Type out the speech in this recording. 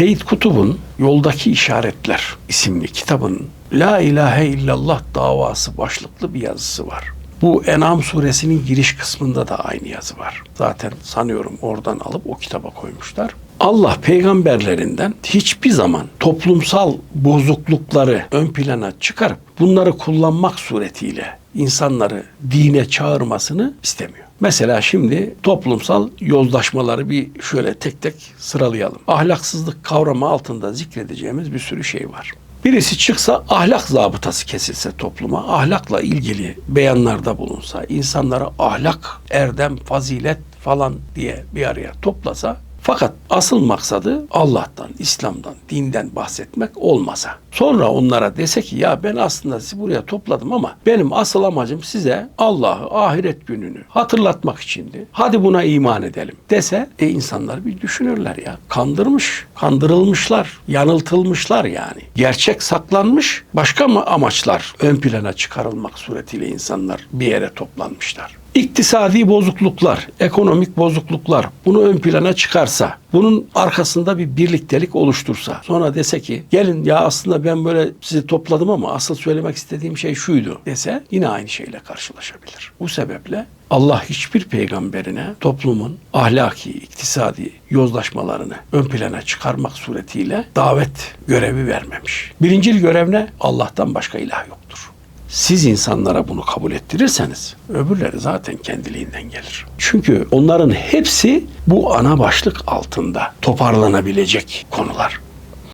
Seyyid Kutub'un Yoldaki İşaretler isimli kitabın La ilahe illallah davası başlıklı bir yazısı var. Bu En'am suresinin giriş kısmında da aynı yazı var. Zaten sanıyorum oradan alıp o kitaba koymuşlar. Allah peygamberlerinden hiçbir zaman toplumsal bozuklukları ön plana çıkarıp bunları kullanmak suretiyle insanları dine çağırmasını istemiyor. Mesela şimdi toplumsal yozlaşmaları bir şöyle tek tek sıralayalım. Ahlaksızlık kavramı altında zikredeceğimiz bir sürü şey var. Birisi çıksa ahlak zabıtası kesilse topluma, ahlakla ilgili beyanlarda bulunsa, insanlara ahlak, erdem, fazilet falan diye bir araya toplasa fakat asıl maksadı Allah'tan, İslam'dan, dinden bahsetmek olmasa. Sonra onlara dese ki ya ben aslında sizi buraya topladım ama benim asıl amacım size Allah'ı, ahiret gününü hatırlatmak içindi. Hadi buna iman edelim dese e insanlar bir düşünürler ya. Kandırmış, kandırılmışlar, yanıltılmışlar yani. Gerçek saklanmış, başka mı amaçlar ön plana çıkarılmak suretiyle insanlar bir yere toplanmışlar. İktisadi bozukluklar, ekonomik bozukluklar bunu ön plana çıkarsa, bunun arkasında bir birliktelik oluştursa, sonra dese ki gelin ya aslında ben böyle sizi topladım ama asıl söylemek istediğim şey şuydu dese yine aynı şeyle karşılaşabilir. Bu sebeple Allah hiçbir peygamberine toplumun ahlaki, iktisadi yozlaşmalarını ön plana çıkarmak suretiyle davet görevi vermemiş. Birincil görev ne? Allah'tan başka ilah yoktur. Siz insanlara bunu kabul ettirirseniz öbürleri zaten kendiliğinden gelir. Çünkü onların hepsi bu ana başlık altında toparlanabilecek konular.